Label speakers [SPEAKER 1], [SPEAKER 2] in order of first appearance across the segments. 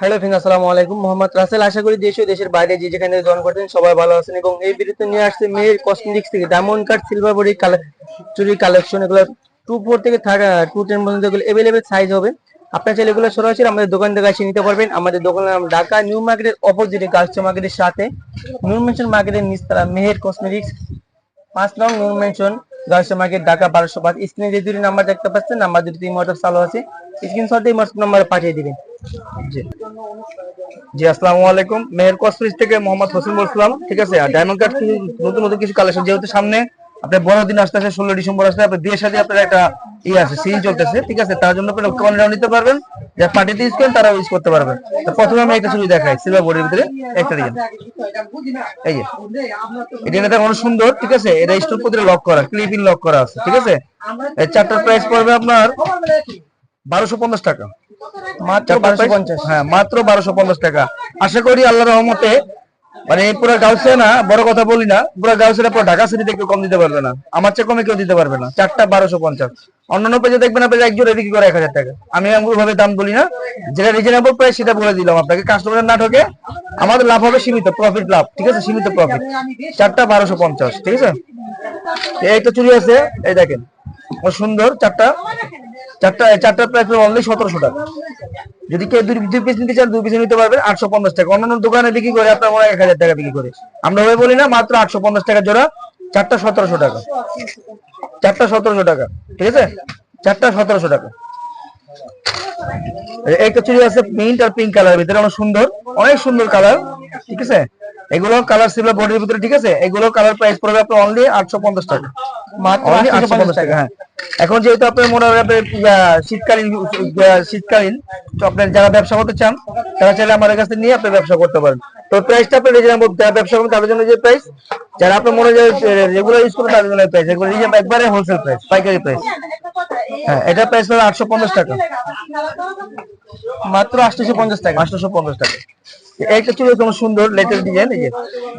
[SPEAKER 1] Hello ফিন আসসালামু আলাইকুম। মোহাম্মদ রাসেল, আশা করি দেশ দেশের বাইরে যে যেখানে জন করতেন সবাই ভালো আছেন এবং এই ভিডিওতে নিয়ে আসছে মেয়ের কসমেটিক্স থেকে ডায়মন্ড কাট সিলভার বডি চুরি কালেকশন এগুলো টু ফোর থেকে টু টেন পর্যন্ত এগুলো এভেলেবেল সাইজ হবে। আপনার চাইলে এগুলো সরাসরি আমাদের দোকান থেকে এসে নিতে পারবেন। আমাদের দোকানের নাম ঢাকা নিউ মার্কেটের অপোজিটে গার্লস মার্কেটের সাথে। নিউ মেনশন মার্কেটের নিচতলা মেহের কসমেটিক্স পাঁচ নং new mansion girls market Dhaka বারোশো পাঁচ। স্ক্রিনে যে দুটি নাম্বার দেখতে পাচ্ছেন নাম্বার দুটি মোটর চালু আছে। স্ক্রিনশট দিয়ে হোয়াটসঅ্যাপ নাম্বারে পাঠিয়ে দিবেন।
[SPEAKER 2] জি। আসসালামু আলাইকুম। মেহের কসমেটিক্স থেকে মোহাম্মদ হোসেন বলছিলাম, ঠিক আছে? আর ডায়মন্ড নতুন নতুন কিছু কালেকশন যেহেতু সামনে আপনার আসতে ষোলো ডিসেম্বর আসলে আপনার বিয়ের সাথে আপনার একটা আছে সিন চলতেছে, ঠিক আছে? তার জন্য নিতে পারবেন। পার্টিতে ইউজ করেন তারা ইউজ করতে পারবেন। প্রথমে আমি একটা ছবি দেখাই সিলভার বোর্ডের ভিতরে একটা এই এটা অনেক সুন্দর, ঠিক আছে? এটা স্টোর প্রতি লক করা ক্লিপিং লক করা আছে, ঠিক আছে? চারটার প্রাইস পড়বে আপনার বারোশো পঞ্চাশ টাকা।
[SPEAKER 1] মাত্র বারোশো পঞ্চাশ।
[SPEAKER 2] হ্যাঁ মাত্র বারোশো পঞ্চাশ টাকা। আশা করি আল্লাহ রহমতে মানে পুরো গাউসে না বড় কথা বলি না পুরো গাউসে পুরো ঢাকা সিটিতে কেউ কম দিতে পারবে না। আমার চেয়ে কমে কেউ দিতে পারবে না। চারটা বারোশো পঞ্চাশ। অন্যান্য পেজে দেখবেন আপনি এক জোড়া বিক্রি করে এক হাজার টাকা। আমি এমন ভাবে দাম বলি না। যেটা রিজনেবল প্রাইস সেটা বলে দিলাম আপনাকে। কাস্টমার না ঠকে আমাদের লাভ হবে সীমিত প্রফিট লাভ ঠিক আছে? সীমিত প্রফিট চারটা বারোশো পঞ্চাশ ঠিক আছে? এই তো চুরি আছে এই দেখেন। সুন্দর চারটা। চারটা চারটা প্রাইস অনলি সতেরোশো টাকা। যদি কেউ দুই দুই পিস নিতে চান দুই পিস নিতে পারবেন আটশো পঞ্চাশ টাকা। অন্যান্য দোকানে বিক্রি করে আপনার মনে এক হাজার টাকা বিক্রি করে। আমরা ওই বলি না মাত্র আটশো পঞ্চাশ টাকা জোড়া চারটা সতেরোশো টাকা। চারটা সতেরোশো টাকা ঠিক আছে? চারটা সতেরোশো টাকা। এই- একটা চুড়ি আছে মিন্ট আর পিঙ্ক কালার ভিতরে অনেক সুন্দর অনেক সুন্দর কালার ঠিক আছে? এগুলো কালার ছিল বডির ভিতরে ঠিক আছে? এগুলো কালার প্রাইস পড়বে আপনার অনলি আটশো পঞ্চাশ টাকা।
[SPEAKER 1] মাত্র
[SPEAKER 2] Only
[SPEAKER 1] 850
[SPEAKER 2] টাকা হ্যাঁ। এখন যেহেতু আপনার মনে হয় শীতকালীন শীতকালীন, তো আপনার যারা ব্যবসা করতে চান, তারা চাইলে আমাদের কাছে নিয়ে আপনি ব্যবসা করতে পারেন। তো প্রাইসটা আপনি যারা ব্যবসা করবেন তাদের জন্য যে প্রাইস যারা আপনার মনে হয় রেগুলার ইউজ করবেন তাদের জন্য প্রাইস একবারে হোলসেল প্রাইস পাইকারি প্রাইস হ্যাঁ এটা প্রাইস হলো আটশো পঞ্চাশ টাকা।
[SPEAKER 1] মাত্র আটশোশো পঞ্চাশ টাকা।
[SPEAKER 2] আটশোশো পঞ্চাশ টাকা। এইটা ছিল তোমার সুন্দর লেটেস্ট ডিজাইন, এই যে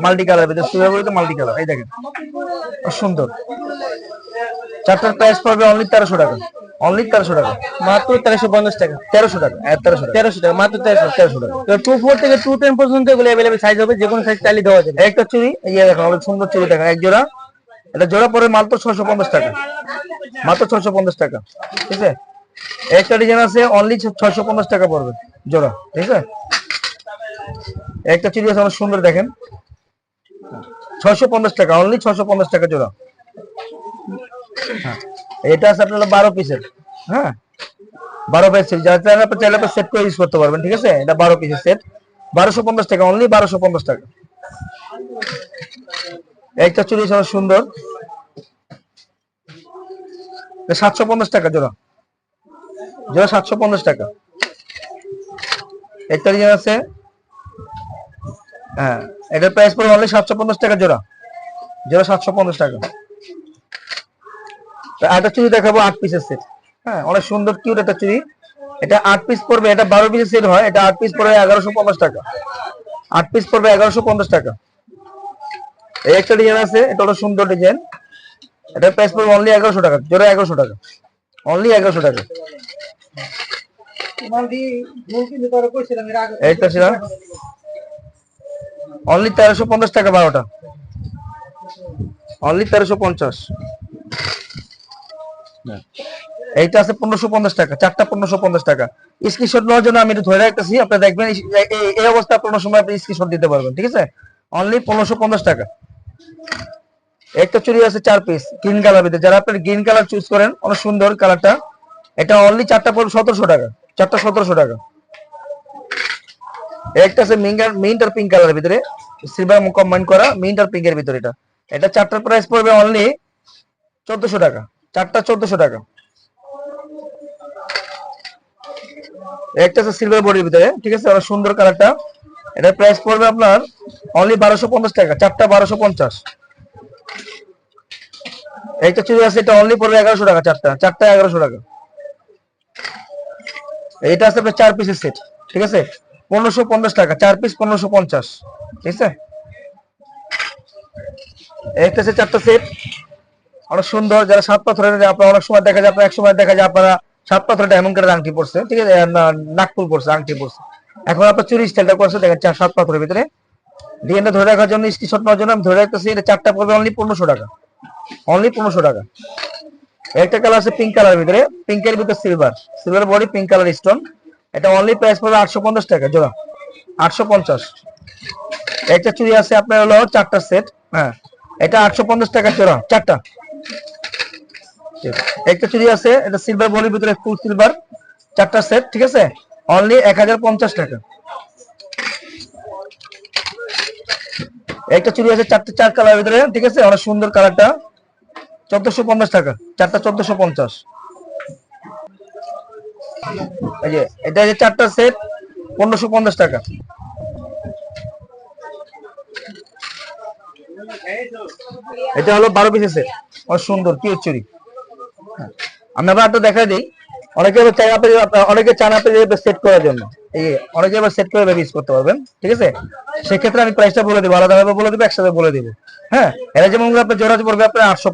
[SPEAKER 2] মাল্টি কালার ভিতরে বলতে মাল্টি কালার এই দেখেন। সুন্দর চারটার প্রাইস পড়বে অনলি তেরোশো টাকা। অনলি তেরোশো টাকা।
[SPEAKER 1] মাত্র তেরোশো পঞ্চাশ টাকা।
[SPEAKER 2] তেরোশো টাকা। হ্যাঁ, তেরোশো টাকা।
[SPEAKER 1] তেরোশো টাকা মাত্র তেরোশো
[SPEAKER 2] তেরোশো টাকা।
[SPEAKER 1] টু ফোর থেকে টু টেন পর্যন্ত এগুলো অ্যাভেলেবেল সাইজ হবে যে কোনো সাইজ চাইলে দেওয়া যাবে।
[SPEAKER 2] একটা চুরি এই যে দেখেন অনেক সুন্দর চুরি দেখেন এক জোড়া। এটা জোড়া পরে মাত্র ছশো পঞ্চাশ টাকা। মাত্র ছশো পঞ্চাশ টাকা ঠিক আছে? একটা ডিজাইন আছে অনলি ছশো পঞ্চাশ টাকা পড়বে জোড়া ঠিক আছে? একটা চুড়ি আছে অনেক সুন্দর দেখেন। ছশো পঞ্চাশ টাকা অনলি ছশো পঞ্চাশ টাকা জোড়া। এটা আছে আপনার বারো পিসের হ্যাঁ। বারো পিস যারা আপনি চাইলে আপনি সেট করে ইউজ করতে পারবেন, ঠিক আছে? এটা বারো পিসের সেট বারোশো পঞ্চাশ টাকা অনলি বারোশো পঞ্চাশ টাকা। একটা চুড়ি সব সুন্দর। সাতশো পঞ্চাশ টাকা জোড়া। জোড়া সাতশো পঞ্চাশ টাকা। একটা ডিজাইন আছে। হ্যাঁ। এটার প্রাইস পড়বে অনলি সাতশো পঞ্চাশ টাকা জোড়া। জোড়া সাতশো পঞ্চাশ টাকা। একটা চুড়ি দেখাবো, আট পিসের সেট হ্যাঁ অনেক সুন্দর কিউট একটা চুড়ি। এটা আট পিস পড়বে, এটা বারো পিসের সেট হয়, এটা আট পিস পড়বে এগারোশো পঞ্চাশ টাকা। আট পিস পড়বে এগারোশো পঞ্চাশ টাকা। এই একটা ডিজাইন আছে, এটা হলো সুন্দর ডিজাইন এটা প্রাইস পড়বে অনলি এগারোশো টাকা, জোরে এগারোশো টাকা। অনলি এগারোশো টাকা। অনলি তেরোশো পঞ্চাশ টাকা বারোটা। অনলি তেরোশো পঞ্চাশ। এইটা আছে পনেরোশো পঞ্চাশ টাকা, চারটা পনেরোশো পঞ্চাশ টাকা। স্ক্রিনশট নেওয়ার জন্য আমি ধরে রাখতেছি আপনি দেখবেন এই- অবস্থা কোনো সময় আপনি স্ক্রিনশট দিতে পারবেন, ঠিক আছে? অনলি পনেরোশো পঞ্চাশ টাকা। একটা চুড়ি আছে চার পিস গ্রিন কালার ভিতরে। যারা আপনার গ্রিন কালার চুজ করেন, অনেক সুন্দর কালারটা এটা অনলি চারটা পড়বে সতেরোশো টাকা, চারটা সতেরোশো টাকা। একটা আছে মিন্ট আর মিন্ট আর পিঙ্ক কালারের ভিতরে। সিলভার কম্বাইন করা মিন্ট আর পিঙ্কের ভিতরে এটা। এটা চারটার প্রাইস পড়বে অনলি চোদ্দশো টাকা। চারটা চোদ্দশো টাকা। একটা আছে সিলভার বডির ভিতরে, ঠিক আছে? সুন্দর কালারটা। এটার প্রাইস পড়বে আপনার অনলি বারোশো পঞ্চাশ টাকা, চারটা বারোশো পঞ্চাশ। একটা চুড়ি আছে, এটা অনলি পড়বে এগারোশো টাকা, চারটা। চারটা এগারোশো টাকা। এটা আছে আপনার চার পিসের সেট ঠিক আছে? পনেরোশো পঞ্চাশ টাকা, চার পিস পনেরোশো পঞ্চাশ, ঠিক আছে? একটা আছে চারটা সেট অনেক সুন্দর যারা সাত পাথরের আপনার অনেক সময় দেখা যায় আপনার এক সময় দেখা যায় আপনারা সাত পাথরের এমন করে আংটি পড়ছে ঠিক আছে? না, নাকফুল পড়ছে আংটি পড়ছে এখন আপনার চুরি স্টাইলটা করছে দেখেন চার সাত পাথরের ভিতরে। ডিএনএ ধরে রাখার জন্য স্ক্রিনশট নেওয়ার জন্য আমি ধরে রাখতেছি এটা চারটা পড়বে অনলি পনেরোশো টাকা। অনলি পনেরোশো টাকা। একটা কালার আছে পিঙ্ক কালার ভিতরে পিঙ্কের ভিতরে silver silver body pink colour stone এটা অনলি প্রাইস পড়বে আটশো পঞ্চাশ টাকা জোড়া। আটশো পঞ্চাশ। একটা চুড়ি আছে আপনার হলো চারটা সেট হ্যাঁ। এটা আটশো পঞ্চাশ টাকা জোড়া চারটা। একটা চুড়ি আছে, এটা সিলভার বডির ভিতরে ফুল সিলভার চারটা সেট ঠিক আছে? অনলি এক হাজার পঞ্চাশ টাকা। একটা চুড়ি আছে চারটে, চার কালার ভিতরে, ঠিক আছে? অনেক সুন্দর কালারটা চোদ্দশো পঞ্চাশ টাকা, চারটা চোদ্দশো পঞ্চাশ। এই যে, এটা যে চারটা সেট পনেরোশো পঞ্চাশ টাকা। এটা হলো বারো পিসের সেট সুন্দর কি চুরি। আমি আবার একটা দেখা দিই। অনেকে আবার চায়না পেজ অনেকে চায়না পেজ সেট করার জন্য। এই অনেকে আবার সেট করে ইউজ করতে পারবেন, ঠিক আছে? সেক্ষেত্রে আমি প্রাইসটা বলে দেবো, আলাদাভাবে বলে দেবো, একসাথে বলে দেবো। হ্যাঁ এটা যেমন আপনার জোড়া পড়বে আপনার আটশো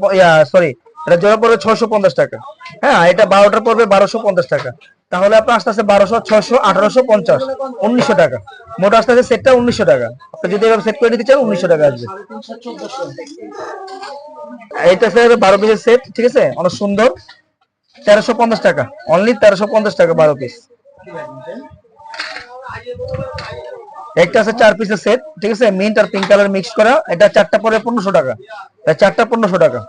[SPEAKER 2] সরি এটা জোড়া পড়বে ছশো পঞ্চাশ টাকা। হ্যাঁ এটা বারোটা পড়বে বারোশো পঞ্চাশ টাকা। তাহলে আপনার আস্তে আস্তে বারোশো ছশো আঠারোশো, পঞ্চাশ। উনিশশো টাকা। মোট আস্তে আস্তে সেটটা উনিশশো টাকা। আপনি যদি এবার সেট করে দিতে চান, উনিশশো টাকা আসবে। এটা স্যার বারো পিসের সেট ঠিক আছে? অনেক সুন্দর। তেরোশো পঞ্চাশ টাকা। অনলি তেরোশো পঞ্চাশ টাকা বারো পিস একটা আছে চার পিসের সেট ঠিক আছে? মিন্ট আর পিঙ্ক কালার মিক্স করা। এটা চারটা পরে পনেরোশো টাকা। চারটা পনেরোশো টাকা।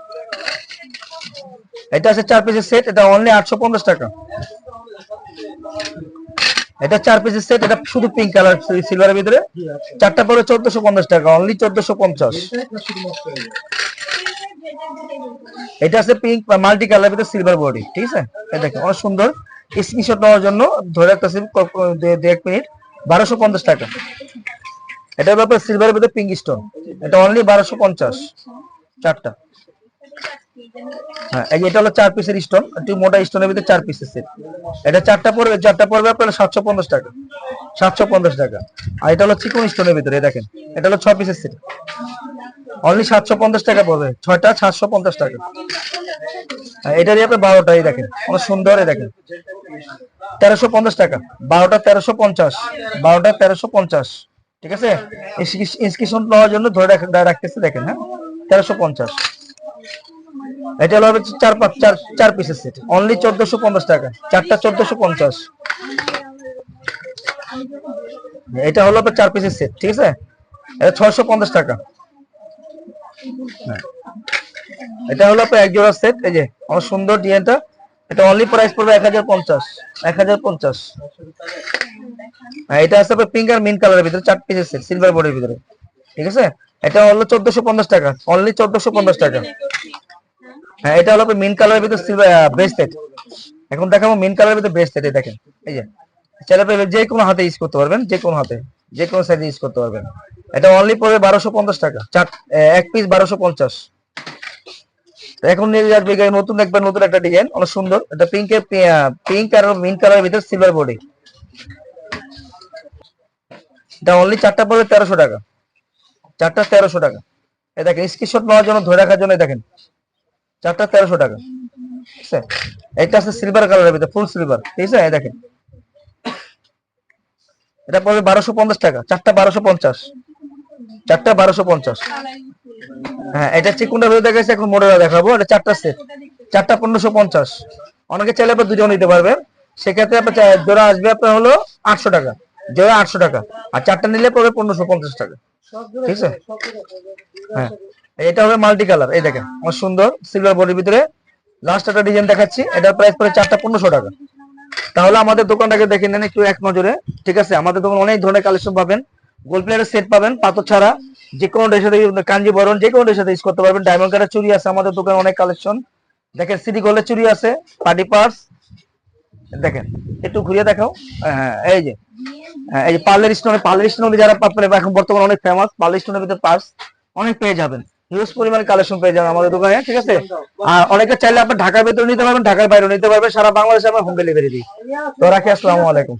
[SPEAKER 2] এটা আছে চার পিসের সেট এটা অনলি আটশো পঞ্চাশ টাকা। এটা চার পিসের সেট এটা শুধু পিঙ্ক কালার সিলভারের ভিতরে? চারটা পরে চোদ্দশো পঞ্চাশ টাকা অনলি চোদ্দশো পঞ্চাশ। এটা আছে পিঙ্ক মাল্টি কালার ভিতরে সিলভার বডি ঠিক আছে? দেখেন অনেক সুন্দর। স্ক্রিনশট নেওয়ার জন্য ধরে সিম দু এক মিনিট বারোশো পঞ্চাশ টাকা। এটার ব্যাপার সিলভারের ভিতরে পিঙ্ক স্টোন এটা অনলি বারোশো পঞ্চাশ চারটা। হ্যাঁ এটা হলো চার পিসের স্টোন একটু মোটা স্টোনের ভিতরে চার পিসের সেট এটা চারটা পড়বে চারটা পড়বে আপনার সাতশো পঞ্চাশ টাকা সাতশো পঞ্চাশ টাকা। আর এটা হলো চিকন স্টোনের ভিতরে দেখেন এটা হলো ছয় পিসের সেট অনলি সাতশো পঞ্চাশ টাকা পড়বে ছয়টা সাতশো পঞ্চাশ টাকা। হ্যাঁ, এটা দিয়ে আপনি বারোটা এই দেখেন অনেক সুন্দর দেখেন। তেরোশো পঞ্চাশ টাকা বারোটা তেরোশো পঞ্চাশ বারোটা তেরোশো পঞ্চাশ ঠিক আছে? ইনস্ক্রিপশন নেওয়ার জন্য ধরে রাখ- রাখতেছে দেখেন হ্যাঁ? তেরোশো পঞ্চাশ। এটা হলো চার পাঁচ চার চার পিসের সেট অনলি চোদ্দশো পঞ্চাশ টাকা। চারটা চোদ্দশো পঞ্চাশ। এটা হলো আপনার চার পিসের সেট ঠিক আছে? এটা ছয়শো পঞ্চাশ টাকা। হ্যাঁ। এটা হলো আপনার এক জোড়া সেট এই যে অনেক সুন্দর ডিজাইনটা। এটা অনলি প্রাইস পড়বে এক হাজার পঞ্চাশ। এক হাজার পঞ্চাশ। হ্যাঁ, এটা আছে আপনার পিঙ্ক আর মিন কালারের ভিতরে চার পিসের সেট সিলভার বোর্ডের ভিতরে। ঠিক আছে? এটা হলো চোদ্দশো পঞ্চাশ টাকা। অনলি চোদ্দশো পঞ্চাশ টাকা। হ্যাঁ এটা হলো মিন কালারের ভিতরে সিলভার ব্রেসলেট এখন দেখাবো মিন কালারের ভিতরে ব্রেসলেট এই দেখেন, এই যে। ছেলে পেলে যে কোনো হাতে ইউজ করতে পারবেন, যে কোনো হাতে, যে কোনো সাইজে ইউজ করতে পারবেন। এটা অনলি পড়বে বারোশো পঞ্চাশ টাকা, চার এক পিস বারোশো পঞ্চাশ। এখন নিয়ে আসবে নতুন একবার নতুন একটা ডিজাইন অনেক সুন্দর। এটা পিঙ্কে পিঙ্ক আর মিন কালারের ভিতরে সিলভার বডি এটা অনলি চারটা পড়বে তেরোশো টাকা। চারটা তেরোশো টাকা। এই দেখেন স্ক্রিনশট নেওয়ার জন্য, ধরে রাখার জন্য দেখেন। চারটা তেরোশো টাকা। ঠিক আছে এটা আছে সিলভার কালারের ভিতরে ফুল সিলভার ঠিক আছে এই দেখেন। এটা পড়বে বারোশো পঞ্চাশ টাকা। চারটা বারোশো পঞ্চাশ। চারটা বারোশো পঞ্চাশ। হ্যাঁ এটা চিকুনটা হয়ে দেখাচ্ছে এখন মোড়ে দেখাবো। এটা চারটা সেট চারটা পনেরোশো পঞ্চাশ। অনেকে চাইলে আপনার দুজন নিতে পারবেন। সেক্ষেত্রে আপনার জোড়া আসবে আপনার হলো আটশো টাকা। জোড়া আটশো টাকা। আর চারটা নিলে পড়বে পনেরোশো পঞ্চাশ টাকা। ঠিক আছে? হ্যাঁ। এটা হবে মাল্টি কালার এই দেখেন আমার সুন্দর সিলভার বডির ভিতরে লাস্ট একটা ডিজাইন দেখাচ্ছি এটার প্রাইস পড়ে চারটা পনেরোশো টাকা। তাহলে আমাদের দোকানটাকে দেখে নেন একটু এক নজরে ঠিক আছে? আমাদের দোকান অনেক ধরনের কালেকশন পাবেন গোল্ড প্লেয়ারের সেট পাবেন পাথর ছাড়া যে কোনো ড্রেসের সাথে কাঞ্জিবরণ যে কোনো ড্রেসের সাথে ইউজ করতে পারবেন। ডায়মন্ড কাটার চুরি আছে আমাদের দোকানে অনেক কালেকশন দেখেন সিটি গোল্ডের চুরি আছে পার্টি পার্স দেখেন একটু ঘুরিয়ে দেখাও। হ্যাঁ এই যে হ্যাঁ, এই যে পার্লার স্টোনে পার্লার স্টোনে যারা এখন বর্তমানে অনেক ফেমাস পার্লার স্টোনের ভিতরে পার্স অনেক পেয়ে যাবেন। হিউজ পরিমাণে কালেকশন পেয়ে যাবেন আমাদের দোকানে, ঠিক আছে? আর অনেকে চাইলে আপনার ঢাকার ভেতরে নিতে পারবেন, ঢাকার বাইরে নিতে পারবেন, সারা বাংলাদেশে আমরা হোম ডেলিভারি দিই। তো রাখি, আসসালামু আলাইকুম।